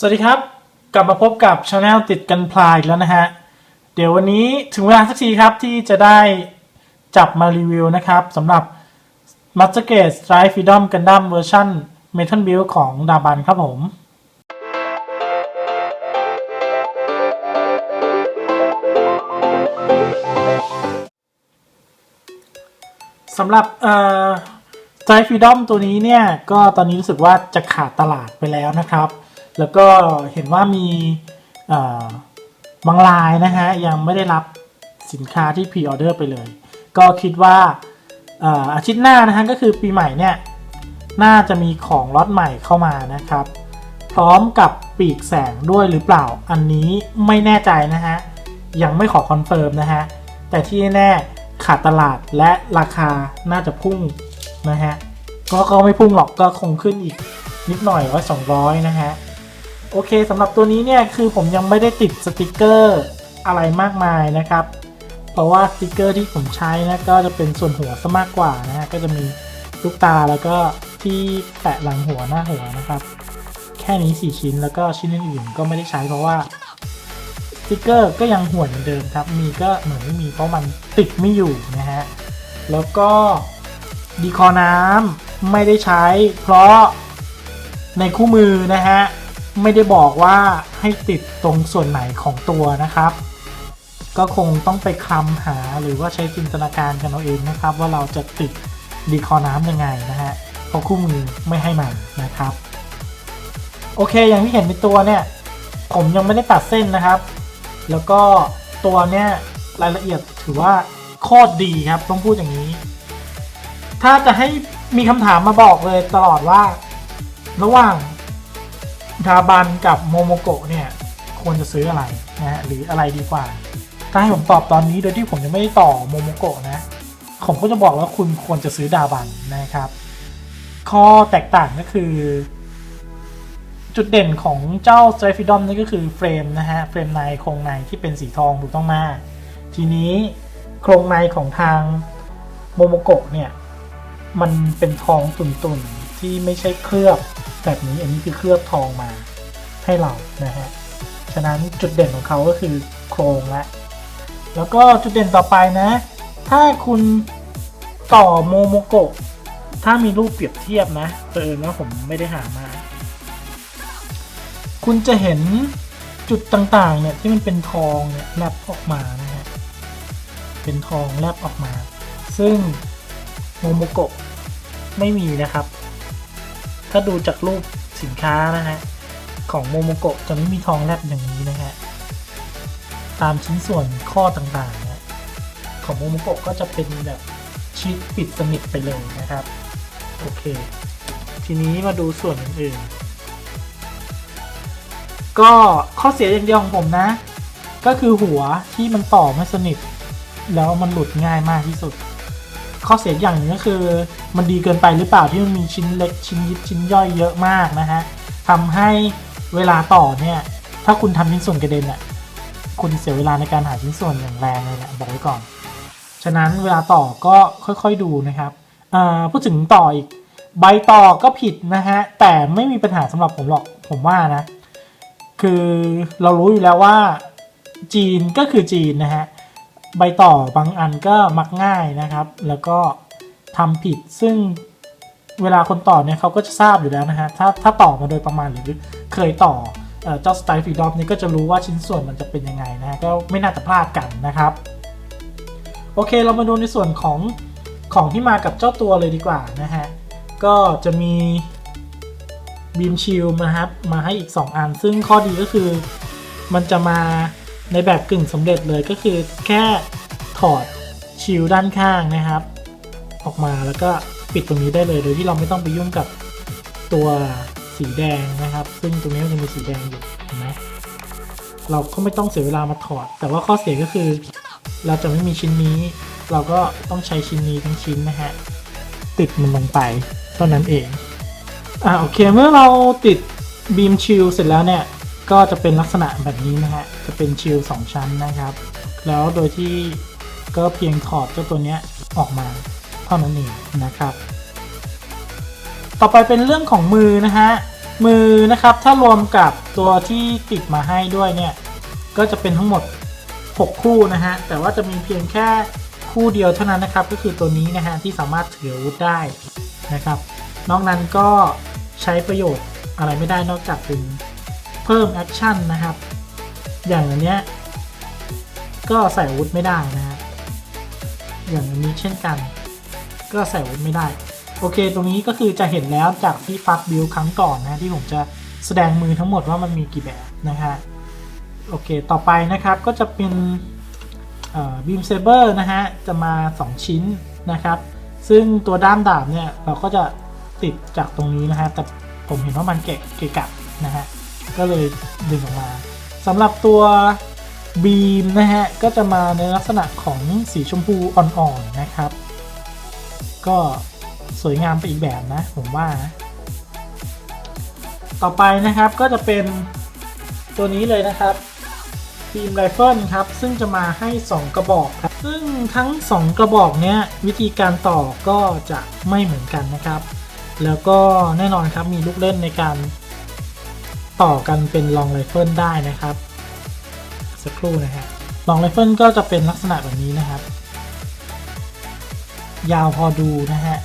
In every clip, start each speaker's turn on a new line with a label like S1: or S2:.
S1: สวัสดีครับ กลับมาพบกับช anel ติดกันพลายอีกแล้วนะฮะ เดี๋ยววันนี้ถึงเวลาสักทีครับที่จะได้จับมารีวิวนะครับสำหรับ Master Gate Strike Freedom Gundam เวอร์ชัน Metal Build ของดาบันครับผม สำหรับเอ่อ Strike Freedom ตัวนี้เนี่ย ก็ตอนนี้รู้สึกว่าจะขาดตลาดไปแล้วนะครับ แล้วก็เห็นว่ามีบางรายนะฮะยังไม่ได้รับสินค้าที่พรีออเดอร์ไปเลย ก็คิดว่าอาทิตย์หน้านะฮะก็คือปีใหม่เนี่ยน่าจะมีของล็อตใหม่เข้ามานะครับ พร้อมกับปีกแสงด้วยหรือเปล่าอันนี้ไม่แน่ใจนะฮะยังไม่ขอคอนเฟิร์มนะฮะแต่ที่แน่ขาดตลาดและราคาน่าจะพุ่งนะฮะก็ก็ไม่พุ่งหรอกก็คงขึ้นอีกนิดหน่อยร้อยสองร้อยนะฮะ โอเคสำหรับตัวนี้เนี่ยคือผมยังไม่ได้ติดสติกเกอร์อะไรมากมายนะครับ เพราะว่าสติกเกอร์ที่ผมใช้นะก็จะเป็นส่วนหัวซะมากกว่านะฮะก็จะมีลูกตาแล้วก็ที่แปะหลังหัวหน้าหัวนะครับ แค่นี้ 4 ชิ้นแล้วก็ชิ้นอื่นๆก็ไม่ได้ใช้เพราะว่าสติกเกอร์ก็ยังห่วนเหมือนเดิมครับ มีก็เหมือนไม่มีเพราะมันติดไม่อยู่นะฮะ แล้วก็ดีคอน้ำไม่ได้ใช้ เพราะในคู่มือนะฮะ ไม่ได้บอกว่าให้ติดตรงส่วนไหนของตัวนะครับ ก็คงต้องไปคลำหาหรือว่าใช้จินตนาการกันเอาเองนะครับ ว่าเราจะติดดีคอน้ำยังไงนะฮะเพราะคู่มือไม่ให้มานะครับ โอเคอย่างที่เห็นในตัวเนี่ย ผมยังไม่ได้ตัดเส้นนะครับ แล้วก็ตัวเนี่ยรายละเอียดถือว่าโคตรดีครับต้องพูดอย่างนี้ ถ้าจะให้มีคำถามมาบอกเลยตลอดว่า ระหว่าง ดาบันกับโมโมโกะเนี่ยควรจะซื้ออะไรนะฮะหรืออะไรดีกว่า ถ้าให้ผมตอบตอนนี้โดยที่ผมยังไม่ได้ต่อโมโมโกะนะ ผมก็จะบอกว่าคุณควรจะซื้อดาบันนะครับ ข้อแตกต่างก็คือ จุดเด่นของเจ้า s t r i f i d o m นี่ก็คือเฟรมนะฮะเฟรมในโครงในที่เป็นสีทองถูกต้องมาก ทีนี้โครงในของทางโมโมโกะเนี่ยมันเป็นทองตุ่นๆที่ไม่ใช่เคลือบ แบบนี้อันนี้คือเคลือบทองมาให้เรานะฮะฉะนั้นจุดเด่นของเขาก็คือโครงละแล้วก็จุดเด่นต่อไปนะ ถ้าคุณต่อโมโมโกะถ้ามีรูปเปรียบเทียบนะเออว่าผมไม่ได้หามา คุณจะเห็นจุดต่างๆเนี่ยที่มันเป็นทองเนี่ยแลบออกมานะฮะเป็นทองแลบออกมา ซึ่งโมโมโกะไม่มีนะครับ ถ้าดูจากรูปสินค้านะฮะ ของโมโมโกะจะไม่มีทองแลบอย่างนี้นะฮะ ตามชิ้นส่วนข้อต่างๆนี่ยของโมโมโกะก็จะเป็นแบบชิดปิดสนิทไปเลยนะครับ โอเค ทีนี้มาดูส่วนอื่นๆ ก็ข้อเสียอย่างเดียวของผมนะ ก็คือหัวที่มันต่อไม่สนิท แล้วมันหลุดง่ายมากที่สุด ข้อเสียอย่างหนึ่งก็คือ มันดีเกินไปหรือเปล่าที่มันมีชิ้นเล็กชิ้นยิบชิ้นย่อยเยอะมากนะฮะทำให้เวลาต่อเนี่ย ถ้าคุณทำชิ้นส่วนกระเด็นอะคุณเสียเวลาในการหาชิ้นส่วนอย่างแรงเลยแหละบอกไว้ก่อน ฉะนั้นเวลาต่อก็ค่อยๆดูนะครับอ่าพูดถึงต่ออีกใบต่อก็ผิดนะฮะแต่ไม่มีปัญหาสำหรับผมหรอกผมว่านะ คือเรารู้อยู่แล้วว่าจีนก็คือจีนนะฮะใบต่อบางอันก็มักง่ายนะครับ แล้วก็ ทำผิด ซึ่งเวลาคนต่อเนี่ยเขาก็จะทราบอยู่แล้วนะฮะ ถ้าถ้าต่อมาโดยประมาณหรือเคยต่อเออเจ้าสไตล์ฟรีดอมนี่ก็จะรู้ว่าชิ้นส่วนมันจะเป็นยังไงนะฮะก็ไม่น่าจะพลาดกันนะครับ โอเคเรามาดูในส่วนของของที่มากับเจ้าตัวเลยดีกว่านะฮะ ก็จะมีบีมชิลนะครับมาให้อีก 2 อัน ซึ่งข้อดีก็คือมันจะมาในแบบกึ่งสำเร็จเลยก็คือแค่ถอดชิลด้านข้างนะครับ ออกมาแล้วก็ปิดตรงนี้ได้เลย โดยที่เราไม่ต้องไปยุ่งกับตัวสีแดงนะครับ ซึ่งตรงนี้มันจะมีสีแดงอยู่เห็นไหมเราก็ไม่ต้องเสียเวลามาถอด แต่ว่าข้อเสียก็คือ เราจะไม่มีชิ้นนี้ เราก็ต้องใช้ชิ้นนี้ทั้งชิ้นนะฮะติดมันลงไปเท่านั้นเองอ่าโอเคเมื่อเราติดบีมชิลเสร็จแล้วเนี่ยก็จะเป็นลักษณะแบบนี้นะฮะ จะเป็นชิลสองชั้นนะครับ แล้วโดยที่ก็เพียงถอดเจ้าตัวเนี้ยออกมา ท่านั้นเองนะครับ ต่อไปเป็นเรื่องของมือนะฮะมือนะครับถ้ารวมกับตัวที่ติดมาให้ด้วยเนี่ยก็จะเป็นทั้งหมด 6 คู่นะฮะแต่ว่าจะมีเพียงแค่คู่เดียวเท่านั้นนะครับ ก็คือตัวนี้นะฮะที่สามารถถืออาวุธได้นะครับ นอกนั้นก็ใช้ประโยชน์อะไรไม่ได้นอกจากเป็นเพิ่มแอคชั่นนะครับ อย่างอันเนี้ยก็ใส่อาวุธไม่ได้นะฮะอย่างอันนี้เช่นกัน ก็ใส่อาวุธไม่ได้ โอเค ตรงนี้ก็คือจะเห็นแล้วจากที่ฟักบิลครั้งก่อนนะที่ผมจะแสดงมือทั้งหมดว่ามันมีกี่แบบนะฮะโอเค ต่อไปนะครับก็จะเป็นบีมเซเบอร์นะฮะจะมา 2 ชิ้นนะครับ ซึ่งตัวด้ามดาบเนี่ยเราก็จะติดจากตรงนี้นะฮะแต่ผมเห็นว่ามันเกะเกะกะนะฮะก็เลยดึงออกมาสำหรับตัวบีมนะฮะก็จะมาในลักษณะของสีชมพูอ่อนๆนะครับ ก็สวยงามไปอีกแบบนะ ผมว่านะต่อไปนะครับก็จะเป็นตัวนี้เลยนะครับบีมไรเฟิลครับซึ่งจะมาให้ 2 กระบอกครับซึ่งทั้ง 2 กระบอกเนี้ยวิธีการต่อก็จะไม่เหมือนกันนะครับ แล้วก็แน่นอนครับมีลูกเล่นในการต่อกันเป็นลองไรเฟิลได้นะครับ สักครู่นะฮะลองไรเฟิลก็จะเป็นลักษณะแบบนี้นะครับ ยาวพอดูนะฮะ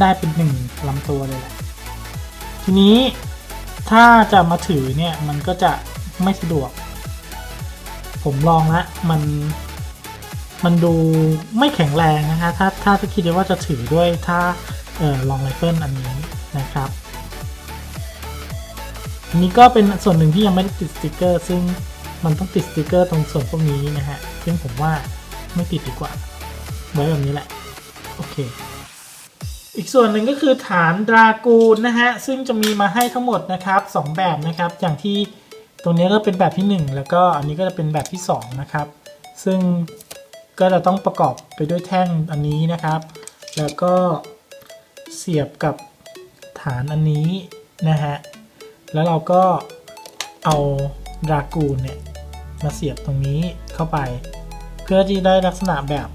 S1: ได้เป็นหนึ่งลำตัวเลยแหละ ทีนี้ถ้าจะมาถือเนี่ยมันก็จะไม่สะดวก ผมลองแล้วมันมันดูไม่แข็งแรงนะคะถ้าถ้าจะคิดว่าจะถือด้วยถ้าเออลองไรเฟิลอันนี้นะครับอันนี้ก็เป็นส่วนหนึ่งที่ยังไม่ได้ติดสติกเกอร์ ซึ่งมันต้องติดสติกเกอร์ตรงส่วนพวกนี้นะฮะ ซึ่งผมว่าไม่ติดดีกว่า ไว้แบบนี้แหละ โอเค อีกส่วนหนึ่งก็คือฐานดรากูนนะฮะ ซึ่งจะมีมาให้ทั้งหมดนะครับ 2 แบบนะครับ อย่างที่ตรงนี้ก็เป็นแบบที่ 1 แล้วก็อันนี้ก็จะเป็นแบบที่ 2 นะครับ ซึ่งก็จะต้องประกอบไปด้วยแท่งอันนี้นะครับ แล้วก็เสียบกับฐานอันนี้นะฮะ แล้วเราก็เอาดรากูนเนี่ยมาเสียบตรงนี้เข้าไป เพื่อที่ได้ลักษณะแบบ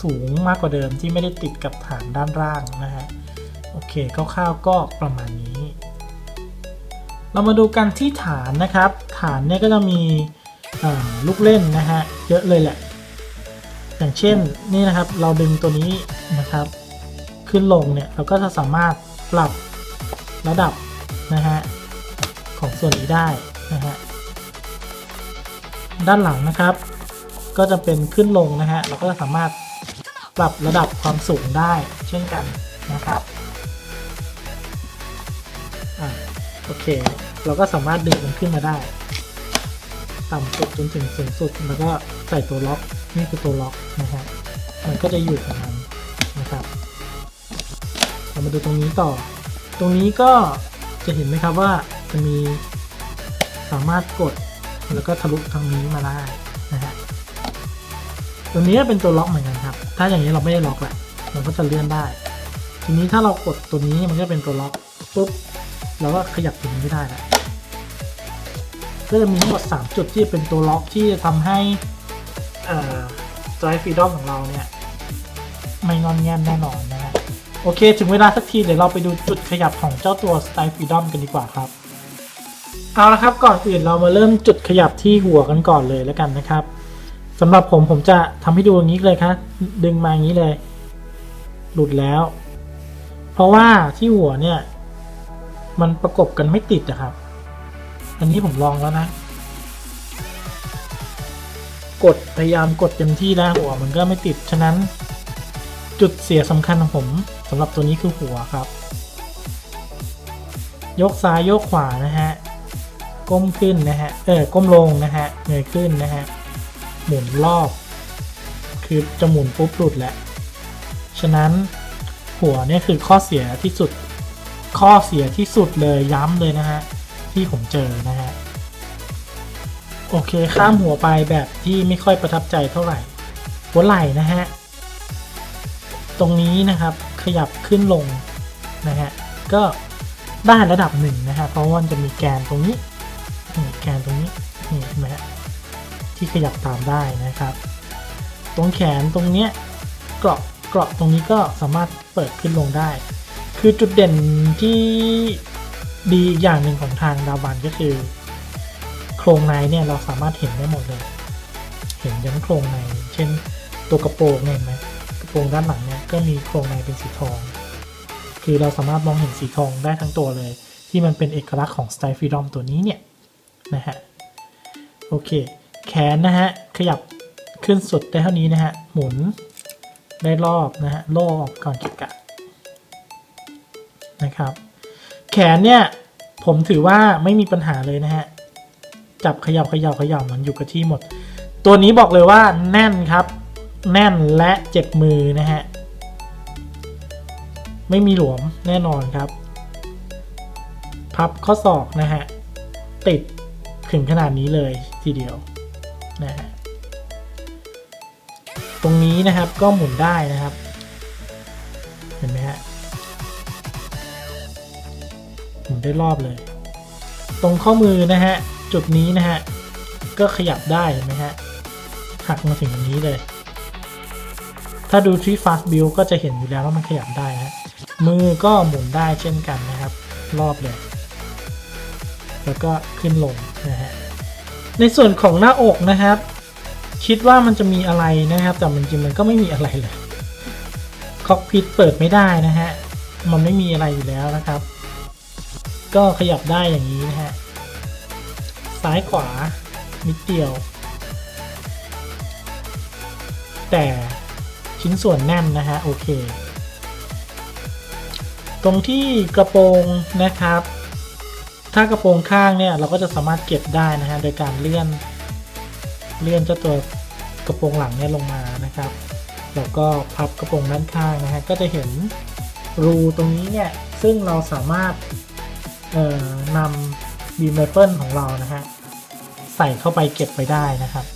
S1: สูงมากกว่าเดิมที่ไม่ได้ติดกับฐานด้านล่างนะฮะโอเคคร่าวๆก็ประมาณนี้ เรามาดูกันที่ฐานนะครับ ฐานเนี่ยก็จะมีลูกเล่นนะฮะเยอะเลยแหละ อย่างเช่นนี่นะครับเราดึงตัวนี้นะครับ ขึ้นลงเนี่ยเราก็จะสามารถปรับระดับนะฮะของส่วนนี้ได้นะฮะด้านหลังนะครับ ก็จะเป็นขึ้นลงนะฮะเราก็จะสามารถ ปรับระดับความสูงได้เช่นกันนะครับอ่าโอเค เราก็สามารถดึงมันขึ้นมาได้ ต่ำสุดจนถึงสูงสุดแล้วก็ใส่ตัวล็อกนี่คือตัวล็อกนะฮะมันก็จะอยู่ของมันนะครับเรามาดูตรงนี้ต่อ ตรงนี้ก็จะเห็นไหมครับว่าจะมีสามารถกดแล้วก็ทะลุทางนี้มาได้นะฮะ ตัวนี้เป็นตัวล็อกเหมือนกันครับ ถ้าอย่างนี้เราไม่ได้ล็อกแหละมันก็จะเลื่อนได้ ทีนี้ถ้าเรากดตัวนี้มันก็เป็นตัวล็อกปุ๊บเราก็ขยับตัวนี้ไม่ได้และก็จะมีทั้งหมด3จุดที่เป็นตัวล็อกที่จะทำให้เอ่อ drive freedom ของเราเนี่ยไม่งอนแงนแน่นอนนะฮะโอเค ถึงเวลาสักทีเดี๋ยวเราไปดูจุดขยับของเจ้าตัว Style Freedom กันดีกว่าครับ เอาละครับก่อนอื่นเรามาเริ่มจุดขยับที่หัวกันก่อนเลยแล้วกันนะครับ สำหรับผมผมจะทำให้ดูอย่างนี้เลยครับดึงมาอย่างนี้เลย หลุดแล้ว เพราะว่าที่หัวเนี่ย มันประกบกันไม่ติดอะครับ อันนี้ผมลองแล้วนะ กดพยายามกดเต็มที่แล้วหัวมันก็ไม่ติด ฉะนั้น จุดเสียสำคัญของผมสำหรับตัวนี้คือหัวครับ ยกซ้ายยกขวานะฮะ ก้มขึ้นนะฮะ เออก้มลงนะฮะเงยขึ้นนะฮะ หมุนรอบ คือจะหมุนปุ๊บหลุดแหละ ฉะนั้นหัวเนี่ยคือข้อเสียที่สุด ข้อเสียที่สุดเลยย้ำเลยนะฮะ ที่ผมเจอนะฮะ โอเคข้ามหัวไปแบบที่ไม่ค่อยประทับใจเท่าไหร่ หัวไหล่นะฮะ ตรงนี้นะครับขยับขึ้นลงนะฮะ ก็ได้ระดับหนึ่งนะฮะ เพราะว่ามันจะมีแกนตรงนี้ แกนตรงนี้ ที่ขยับตามได้นะครับ ตรงแขนตรงเนี้ยกราะเกราะตรงนี้ก็สามารถเปิดขึ้นลงได้ คือจุดเด่นที่ดีอีกอย่างหนึ่งของทางดาวบันก็คือ โครงในเนี่ยเราสามารถเห็นได้หมดเลย เห็นยันโครงใน เช่นตัวกระโปรงเห็นไหมกระโปรงด้านหลังเนี่ยก็มีโครงในเป็นสีทอง คือเราสามารถมองเห็นสีทองได้ทั้งตัวเลย ที่มันเป็นเอกลักษณ์ของ Style Freedom ตัวนี้เนี่ยนะฮะโอเค แขนนะฮะ ขยับขึ้นสุดได้เท่านี้นะฮะ หมุนได้รอบนะฮะ โล่ออกก่อนเกะกะนะครับ แขนเนี่ยผมถือว่าไม่มีปัญหาเลยนะฮะ จับขยับขยับขยับมันอยู่กับที่หมด ตัวนี้บอกเลยว่าแน่นครับ แน่นและเจ็บมือนะฮะ ไม่มีหลวมแน่นอนครับ พับข้อศอกนะฮะ ติดถึงขนาดนี้เลยทีเดียว นะตรงนี้นะครับก็หมุนได้นะครับ เห็นไหมฮะหมุนได้รอบเลย ตรงข้อมือนะฮะจุดนี้นะฮะก็ขยับได้เห็นไหมฮะหักมาถึงอย่างนี้เลย ถ้าดูที่ fast build ก็จะเห็นอยู่แล้วว่ามันขยับได้นะมือก็หมุนได้เช่นกันนะครับ รอบเลย แล้วก็ขึ้นลงนะฮะ ในส่วนของหน้าอกนะครับ คิดว่ามันจะมีอะไรนะครับ แต่มันจริงมันก็ไม่มีอะไรเลยคอกพิทเปิดไม่ได้นะฮะมันไม่มีอะไรอยู่แล้วนะครับ ก็ขยับได้อย่างนี้นะฮะซ้ายขวานิดเดียว แต่ชิ้นส่วนแน่นนะฮะโอเค ตรงที่กระโปรงนะครับ ถ้ากระโปรงข้างเนี่ยเราก็จะสามารถเก็บได้นะฮะโดยการเลื่อนเลื่อนเจ้าตัวกระโปรงหลังเนี่ยลงมานะครับ แล้วก็พับกระโปรงด้านข้างนะฮะก็จะเห็นรูตรงนี้เนี่ยซึ่งเราสามารถเอ่อนำบีมไรเฟิลของเรานะฮะใส่เข้าไปเก็บไว้ได้นะครับ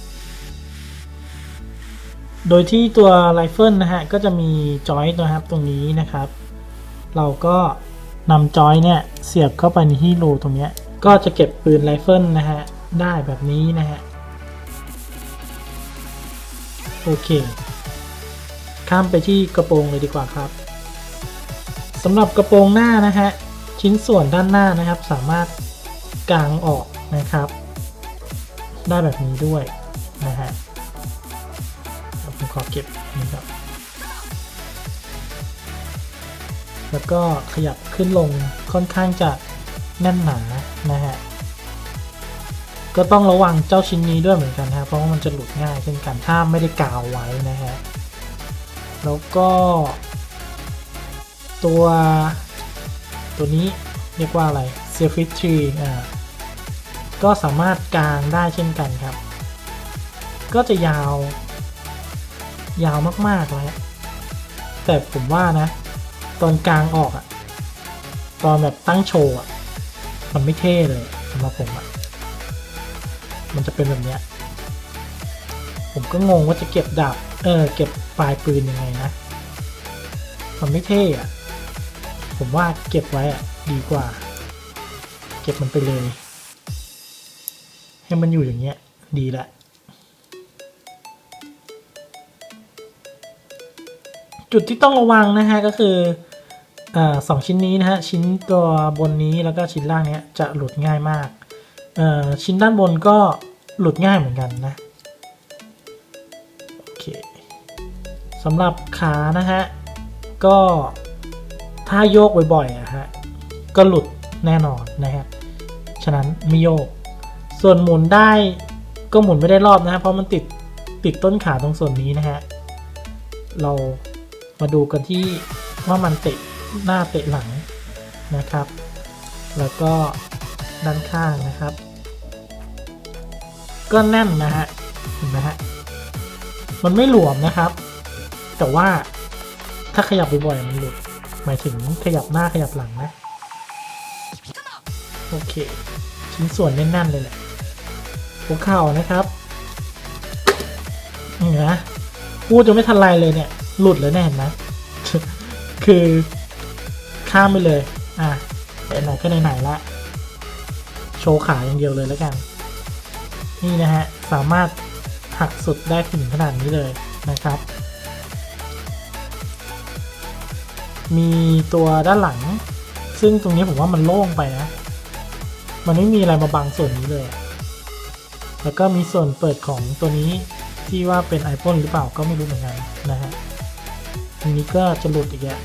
S1: โดยที่ตัวไรเฟิลนะฮะก็จะมีจอยต์นะครับตรงนี้นะครับ เราก็ นำจอยเนี่ยเสียบเข้าไปในที่รูตรงนี้ก็จะเก็บปืนไรเฟิลนะฮะ ได้แบบนี้นะฮะ โอเค ข้ามไปที่กระโปรงเลยดีกว่าครับสำหรับกระโปรงหน้านะฮะ ชิ้นส่วนด้านหน้านะครับ สามารถกางออกนะครับ ได้แบบนี้ด้วย แล้วก็ขยับขึ้นลงค่อนข้างจะแน่นหนานะฮะก็ต้องระวังเจ้าชิ้นนี้ด้วยเหมือนกันนะเพราะว่ามันจะหลุดง่ายเช่นกันถ้าไม่ได้กาวไว้นะฮะแล้วก็ ตัว ตัวนี้เรียกว่าอะไร s e l f i t tree อ่าก็สามารถกางได้เช่นกันครับ ก็จะยาว ยาวมากๆเลยแต่ผมว่านะ ตอนกลางออกอะตอนแบบตั้งโชว์อะมันไม่เท่เลยสำหรับผมอะมันจะเป็นแบบเนี้ยผมก็งงว่าจะเก็บดาบเออเก็บปลายปืนยังไงนะมันไม่เท่อะผมว่าเก็บไว้อะดีกว่า เก็บมันไปเลย ให้มันอยู่อย่างเงี้ยดีละจุดที่ต้องระวังนะฮะก็คือ สองชิ้นนี้นะฮะชิ้นตัวบนนี้แล้วก็ชิ้นล่างเนี้ยจะหลุดง่ายมาก ชิ้นด้านบนก็หลุดง่ายเหมือนกันนะโอเคสำหรับขานะฮะก็ถ้าโยกบ่อยๆอะฮะก็หลุดแน่นอนนะฮะฉะนั้นไม่โยก ส่วนหมุนได้ก็หมุนไม่ได้รอบนะฮะเพราะมันติดติดต้นขาตรงส่วนนี้นะฮะเรามาดูกันที่ว่ามันเตะ หน้าเตะหลังนะครับ แล้วก็ด้านข้างนะครับ ก็แน่นนะฮะเห็นไหมฮะมันไม่หลวมนะครับ แต่ว่าถ้าขยับบ่อยๆมันหลุดหมายถึงขยับหน้าขยับหลังนะโอเค ชิ้นส่วนแน่นๆเลยแหละหัวเข่านะครับนี่นะพูดจะไม่ทันไรเลยเนี่ย หลุดแล้วแน่ยเห็นไหมคือ ข้ามไปเลย อะไหนๆก็ไหนๆละโชว์ขาอย่างเดียวเลยแล้วกัน นี่นะฮะ สามารถหักสุดได้ถึงขนาดนี้เลยนะครับ มีตัวด้านหลัง ซึ่งตรงนี้ผมว่ามันโล่งไปนะ มันไม่มีอะไรมาบังส่วนนี้เลย แล้วก็มีส่วนเปิดของตัวนี้ที่ว่าเป็น iPhone หรือเปล่าก็ไม่รู้เหมือนกันนะฮะอันนี้ก็จะหลุดอีกแล้ว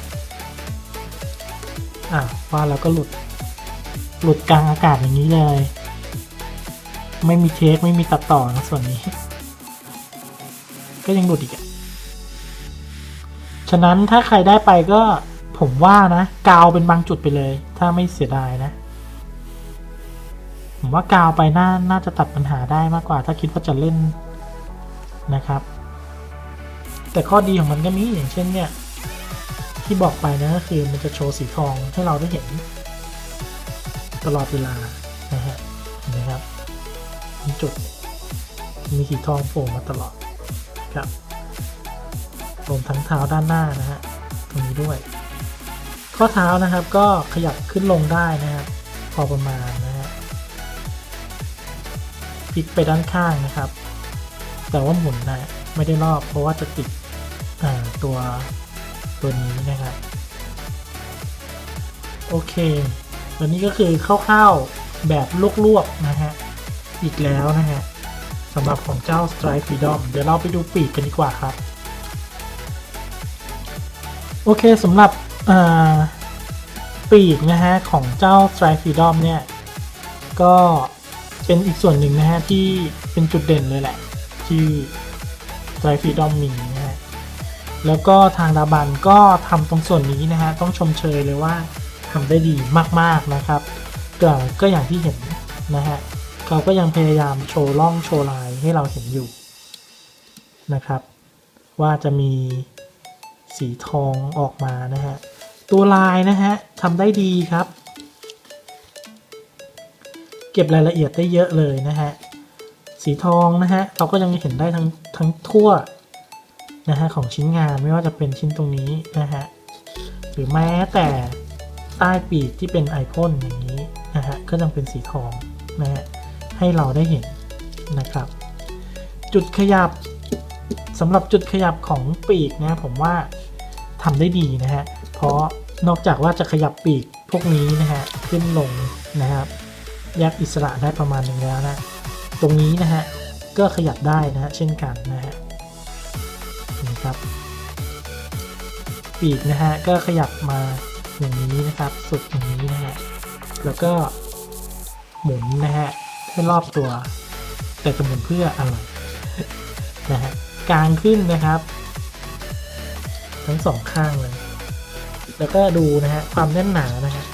S1: อะว่าแล้วก็หลุด หลุดกลางอากาศอย่างนี้เลย ไม่มีเทคไม่มีตัดต่อนะส่วนนี้ ก็ยังหลุดอีกอะฉะนั้นถ้าใครได้ไปก็ผมว่านะ กาวเป็นบางจุดไปเลย ถ้าไม่เสียดายนะ ผมว่ากาวไปน่าน่าจะตัดปัญหาได้มากกว่า ถ้าคิดว่าจะเล่นนะครับ แต่ข้อดีของมันก็มีอย่างเช่นเนี่ย ที่บอกไปนะก็คือมันจะโชว์สีทองให้เราได้เห็น ตลอดเวลานะฮะเห็นไหมครับมีจุดมีสีทองโผล่มาตลอดครับรวมทั้งเท้าด้านหน้านะฮะตรงนี้ด้วย ข้อเท้านะครับก็ขยับขึ้นลงได้นะครับพอประมาณนะฮะพลิกไปด้านข้างนะครับ แต่ว่าหมุนนะไม่ได้รอบเพราะว่าจะติดตัว ตัวนี้นะครับ โอเคตัวนี้ก็คือคร่าวๆแบบลวกๆนะฮะ อีกแล้วนะฮะสำหรับของเจ้า Strike Freedom เดี๋ยวเราไปดูปีกกันดีกว่าครับ โอเคสำหรับปีกนะฮะของเจ้า Strike Freedom เนี่ย ก็เป็นอีกส่วนหนึ่งนะฮะที่เป็นจุดเด่นเลยแหละ ที่ Strike Freedom มี แล้วก็ทางดาบันก็ทำตรงส่วนนี้นะฮะต้องชมเชยเลยว่าทำได้ดีมากๆนะครับก็ก็อย่างที่เห็นนะฮะเขาก็ยังพยายามโชว์ร่องโชว์ลายให้เราเห็นอยู่นะครับ ว่าจะมีสีทองออกมานะฮะตัวลายนะฮะทำได้ดีครับ เก็บรายละเอียดได้เยอะเลยนะฮะสีทองนะฮะเราก็ยังเห็นได้ทั้งทั้งทั่ว นะฮะของชิ้นงานไม่ว่าจะเป็นชิ้นตรงนี้นะฮะหรือแม้แต่ใต้ปีกที่เป็นไอพ่นอย่างนี้นะฮะก็ยังเป็นสีทองนะฮะให้เราได้เห็นนะครับ จุดขยับสำหรับจุดขยับของปีกนะผมว่าทำได้ดีนะฮะเพราะนอกจากว่าจะขยับปีกพวกนี้นะฮะขึ้นลงนะครับแยกอิสระได้ประมาณหนึ่งแล้วนะ ตรงนี้นะฮะก็ขยับได้นะฮะเช่นกันนะฮะ ครับ ปีกนะฮะก็ขยับมาอย่างนี้นะครับสุดอย่างนี้นะฮะแล้วก็หมุนนะฮะให้รอบตัว แต่จะหมุนเพื่ออะไรนะฮะกลางขึ้นนะครับ ทั้งสองข้างเลย แล้วก็ดูนะฮะความแน่นหนานะฮะ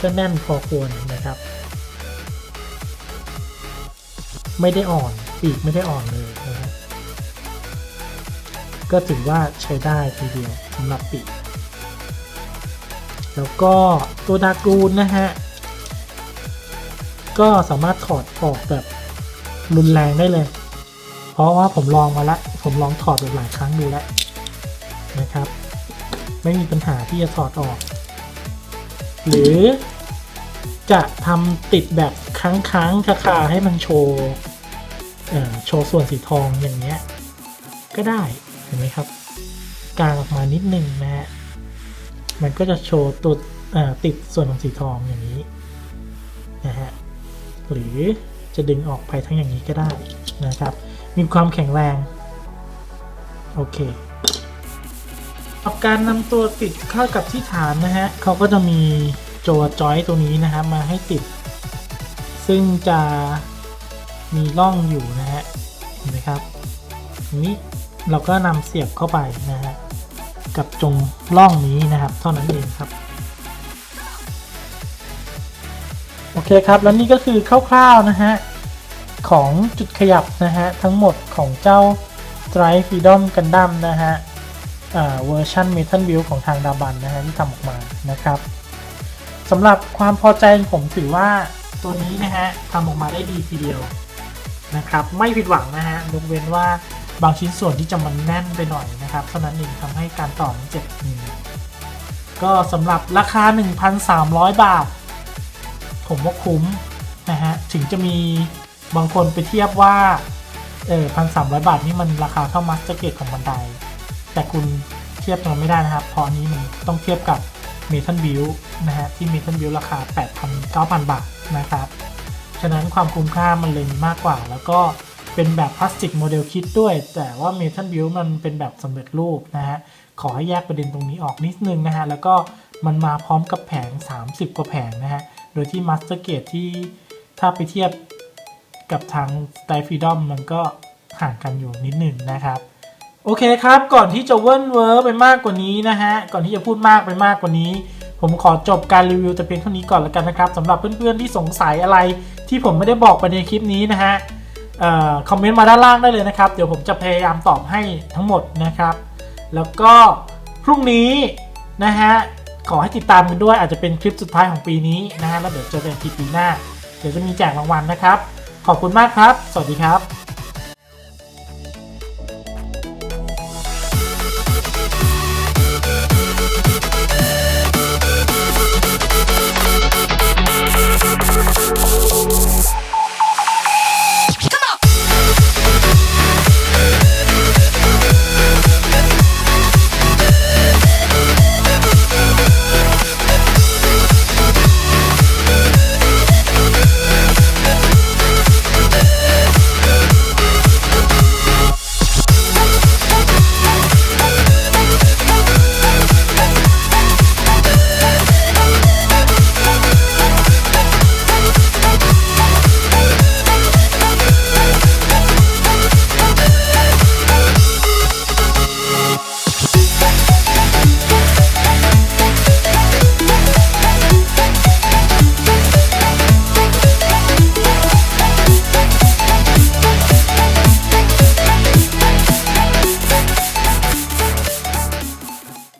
S1: ก็แน่นพอควรนะครับ ไม่ได้อ่อนปีกไม่ได้อ่อนเลย ก็ถือว่าใช้ได้ทีเดียวสำหรับปีกแล้วก็ตัวดากูนนะฮะ ก็สามารถถอดออกแบบรุนแรงได้เลย เพราะว่าผมลองมาแล้วผมลองถอดแบบหลายครั้งดูแล้วนะครับ ไม่มีปัญหาที่จะถอดออก หรือจะทำติดแบบค้างค้างคาคาให้มันโชว์โชว์ส่วนสีทองอย่างเงี้ยก็ได้ เห็นไหมครับกางออกมานิดนึงนะฮะมันก็จะโชว์ตัวติดส่วนของสีทองอย่างนี้นะฮะหรือจะดึงออกไปทั้งอย่างนี้ก็ได้นะครับ มีความแข็งแรง โอเคกับการนำตัวติดเข้ากับที่ฐานนะฮะเขาก็จะมีโจจอยตัวนี้นะฮะมาให้ติด ซึ่งจะมีร่องอยู่นะฮะเห็นไหมครับตรงนี้ เราก็นำเสียบเข้าไปนะฮะกับจงร่องนี้นะครับ เท่านั้นเองครับ โอเคครับ แล้วนี่ก็คือคร่าวๆนะฮะของจุดขยับนะฮะทั้งหมดของเจ้า Drive Freedom Gundam นะฮะอ่าเวอร์ชัน Metal Build ของทางดาบันนะฮะที่ทำออกมานะครับสำหรับความพอใจผมถือว่าตัวนี้นะฮะทำออกมาได้ดีทีเดียวนะครับ ไม่ผิดหวังนะฮะยกเว้นว่า บางชิ้นส่วนที่จะมันแน่นไปหน่อยนะครับเท่านั้นเองทำให้การต่อมันเจ็บมือก็สำหรับราคา 1,300 บาท ผมว่าคุ้มนะฮะถึงจะมีบางคนไปเทียบว่าเออพันสามร้อยบาทนี่มันราคาเท่ามาสเตอร์เกตของบันได แต่คุณเทียบกันไม่ได้นะครับเพราะอันนี้มันต้องเทียบกับเมทัลบิลนะฮะที่เมทัลบิลราคา 8,000 9,000 บาทนะครับ ฉะนั้นความคุ้มค่ามันเลยมากกว่าแล้วก็ เป็นแบบพลาสติกโมเดลคิดด้วย แต่ว่าเมทัลบิลมันเป็นแบบสำเร็จรูปนะฮะ ขอให้แยกประเด็นตรงนี้ออกนิดนึงนะฮะ แล้วก็มันมาพร้อมกับแผง 30 กว่าแผงนะฮะ โดยที่มาสเตอร์เกตที่ถ้าไปเทียบกับทาง s t y l e Freedom มันก็ห่างกันอยู่นิดหนึ่งนะครับ โอเคครับ ก่อนที่จะเวิร์นเวอร์ไปมากกว่านี้นะฮะ ก่อนที่จะพูดมากไปมากกว่านี้ ผมขอจบการรีวิวแต่เพียงเท่านี้ก่อนแล้วกันนะครับสำหรับเพื่อนๆที่สงสัยอะไรที่ผมไม่ได้บอกไปในคลิปนี้นะฮะ คอมเมนต์มาด้านล่างได้เลยนะครับ เดี๋ยวผมจะพยายามตอบให้ทั้งหมดนะครับ แล้วก็พรุ่งนี้นะฮะขอให้ติดตามกันด้วยอาจจะเป็นคลิปสุดท้ายของปีนี้นะฮะแล้วเดี๋ยวเจอกันทีปีหน้า เดี๋ยวจะมีแจกรางวัลนะครับ ขอบคุณมากครับ สวัสดีครับ